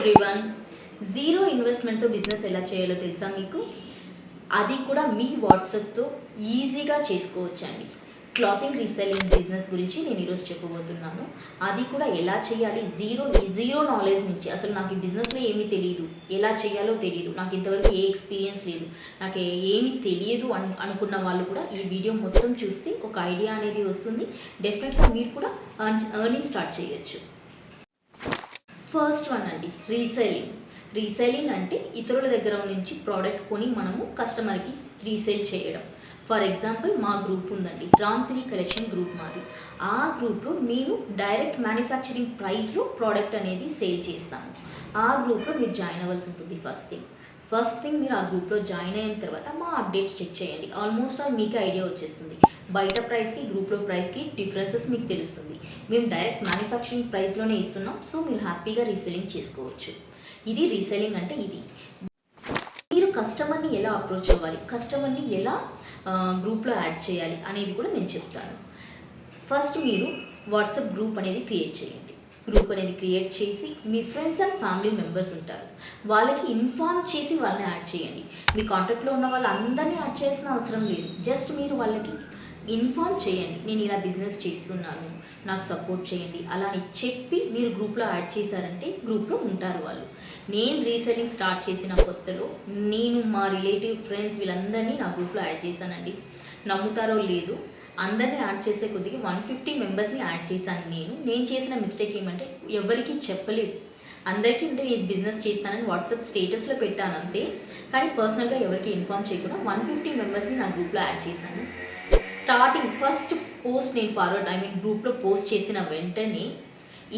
Everyone zero ఇన్వెస్ట్మెంట్తో business ఎలా చేయాలో తెలుసా మీకు? అది కూడా మీ వాట్సాప్తో ఈజీగా చేసుకోవచ్చు అండి క్లాతింగ్ రీసెల్లింగ్ బిజినెస్ గురించి నేను ఈరోజు చెప్పబోతున్నాను. అది కూడా ఎలా చేయాలి? జీరో జీరో నాలెడ్జ్ నుంచి. అసలు నాకు ఈ బిజినెస్లో ఏమీ తెలియదు ఎలా చేయాలో తెలియదు నాకు ఇంతవరకు ఏ ఎక్స్పీరియన్స్ లేదు. నాకు ఏమి ఏమీ తెలియదు అను అనుకున్న వాళ్ళు కూడా ఈ వీడియో మొత్తం చూస్తే ఒక ఐడియా అనేది వస్తుంది. డెఫినెట్గా మీరు కూడా ఎర్నింగ్ స్టార్ట్ చేయొచ్చు. ఫస్ట్ వన్ అండి రీసెల్లింగ్ రీసెల్లింగ్ అంటే ఇతరుల దగ్గర నుంచి ప్రోడక్ట్ కొని మనము కస్టమర్కి రీసేల్ చేయడం. ఫర్ ఎగ్జాంపుల్ మా గ్రూప్ ఉందండి రామ్ సిరీ కలెక్షన్ గ్రూప్ మాది. ఆ గ్రూప్లో మేము డైరెక్ట్ మ్యానుఫ్యాక్చరింగ్ ప్రైస్లో ప్రోడక్ట్ అనేది సేల్ చేస్తాము. ఆ గ్రూప్లో మీరు జాయిన్ అవ్వాల్సి ఉంటుంది ఫస్ట్ థింగ్ ఫస్ట్ థింగ్ మీరు ఆ గ్రూప్లో జాయిన్ అయిన తర్వాత మా అప్డేట్స్ చెక్ చేయండి. ఆల్మోస్ట్ ఆల్ మీకు ఐడియా వచ్చేస్తుంది. బయట ప్రైస్కి గ్రూప్లో ప్రైస్కి డిఫరెన్సెస్ మీకు తెలుస్తుంది. మేము డైరెక్ట్ మ్యానుఫ్యాక్చరింగ్ ప్రైస్లోనే ఇస్తున్నాం. సో మీరు హ్యాపీగా రీసెల్లింగ్ చేసుకోవచ్చు. ఇది రీసెల్లింగ్ అంటే ఇది. మీరు కస్టమర్ని ఎలా అప్రోచ్ అవ్వాలి? కస్టమర్ని ఎలా గ్రూప్లో యాడ్ చేయాలి అనేది కూడా నేను చెప్తాను. ఫస్ట్ మీరు వాట్సాప్ గ్రూప్ అనేది క్రియేట్ చేయండి. గ్రూప్ అనేది క్రియేట్ చేసి మీ ఫ్రెండ్స్ అండ్ ఫ్యామిలీ మెంబర్స్ ఉంటారు. వాళ్ళకి ఇన్ఫార్మ్ చేసి వాళ్ళని యాడ్ చేయండి. మీ కాంటాక్ట్లో ఉన్న వాళ్ళందరినీ యాడ్ చేయాల్సిన అవసరం లేదు. జస్ట్ మీరు వాళ్ళకి ఇన్ఫార్మ్ చేయండి. నేను ఇలా బిజినెస్ చేస్తున్నాను. నాకు సపోర్ట్ చేయండి. అలా అని చెప్పి మీరు గ్రూప్లో యాడ్ చేశారంటే గ్రూప్లో ఉంటారు వాళ్ళు. నేను రీసెల్లింగ్ స్టార్ట్ చేసిన కొత్తలో నేను మా రిలేటివ్ ఫ్రెండ్స్ వీళ్ళందరినీ నా గ్రూప్లో యాడ్ చేశానండి. నమ్ముతారో లేదు అందరినీ యాడ్ చేసే కొద్దిగా వన్ ఫిఫ్టీ మెంబర్స్ని యాడ్ చేశాను నేను. నేను చేసిన మిస్టేక్ ఏమంటే ఎవరికీ చెప్పలేదు. అందరికీ అంటే నేను బిజినెస్ చేస్తానని వాట్సాప్ స్టేటస్లో పెట్టాను అంతే. కానీ పర్సనల్గా ఎవరికి ఇన్ఫార్మ్ చేయకుండా వన్ ఫిఫ్టీ మెంబర్స్ని నా గ్రూప్లో యాడ్ చేశాను. స్టార్టింగ్ ఫస్ట్ పోస్ట్ నేను ఫార్వర్డ్ ఐ మీన్ గ్రూప్లో పోస్ట్ చేసిన వెంటనే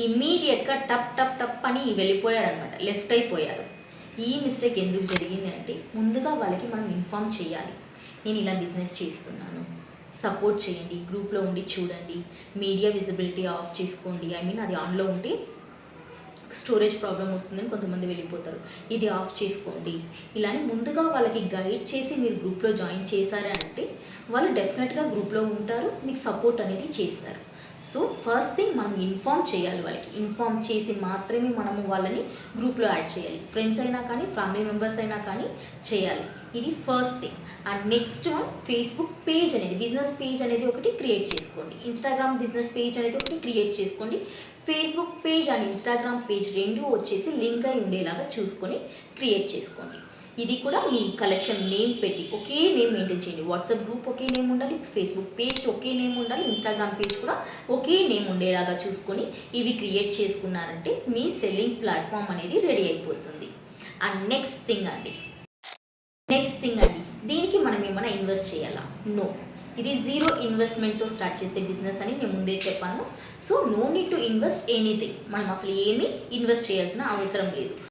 ఇమీడియట్గా టప్ టప్ టప్ అని వెళ్ళిపోయారనమాట లెఫ్ట్ అయిపోయారు. ఈ మిస్టేక్ ఎందుకు జరిగింది అంటే ముందుగా వాళ్ళకి మనం ఇన్ఫామ్ చేయాలి. నేను ఇలా బిజినెస్ చేస్తున్నాను. సపోర్ట్ చేయండి. గ్రూప్లో ఉండి చూడండి. మీడియా విజిబిలిటీ ఆఫ్ చేసుకోండి. ఐ మీన్ అది ఆన్లో ఉండి స్టోరేజ్ ప్రాబ్లం వస్తుందని కొంతమంది వెళ్ళిపోతారు. ఇది ఆఫ్ చేసుకోండి. ఇలానే ముందుగా వాళ్ళకి గైడ్ చేసి మీరు గ్రూప్లో జాయిన్ చేశారంటే వాళ్ళు డెఫినెట్గా గ్రూప్లో ఉంటారు మీకు సపోర్ట్ అనేది చేస్తారు. సో ఫస్ట్ థింగ్ మనం ఇన్ఫామ్ చేయాలి వాళ్ళకి. ఇన్ఫామ్ చేసి మాత్రమే మనము వాళ్ళని గ్రూప్లో యాడ్ చేయాలి. ఫ్రెండ్స్ అయినా కానీ ఫ్యామిలీ మెంబర్స్ అయినా కానీ చేయాలి. ఇది first thing. And next one Facebook page అనేది బిజినెస్ పేజ్ అనేది ఒకటి క్రియేట్ చేసుకోండి. ఇన్స్టాగ్రామ్ బిజినెస్ పేజ్ అనేది ఒకటి క్రియేట్ చేసుకోండి. Facebook page and Instagram page రెండు వచ్చేసి లింక్ అయి ఉండేలాగా చూసుకొని క్రియేట్ చేసుకోండి. ఇది కూడా మీ కలెక్షన్ నేమ్ పెట్టి ఒకే నేమ్ మెయింటైన్ చేయండి. వాట్సాప్ గ్రూప్ ఒకే నేమ్ ఉండాలి ఫేస్బుక్ పేజ్ ఒకే నేమ్ ఉండాలి ఇన్స్టాగ్రామ్ పేజ్ కూడా ఒకే నేమ్ ఉండేలాగా చూసుకొని ఇవి క్రియేట్ చేసుకున్నారంటే మీ సెల్లింగ్ ప్లాట్ఫామ్ అనేది రెడీ అయిపోతుంది. అండ్ నెక్స్ట్ థింగ్ అండి. నెక్స్ట్ థింగ్ అండి. దీనికి మనం ఏమైనా ఇన్వెస్ట్ చేయాలా? నో ఇది జీరో ఇన్వెస్ట్మెంట్తో స్టార్ట్ చేసే బిజినెస్ అని నేను ముందే చెప్పాను. So no need to invest anything మనం అసలు ఏమీ ఇన్వెస్ట్ చేయాల్సిన అవసరం లేదు.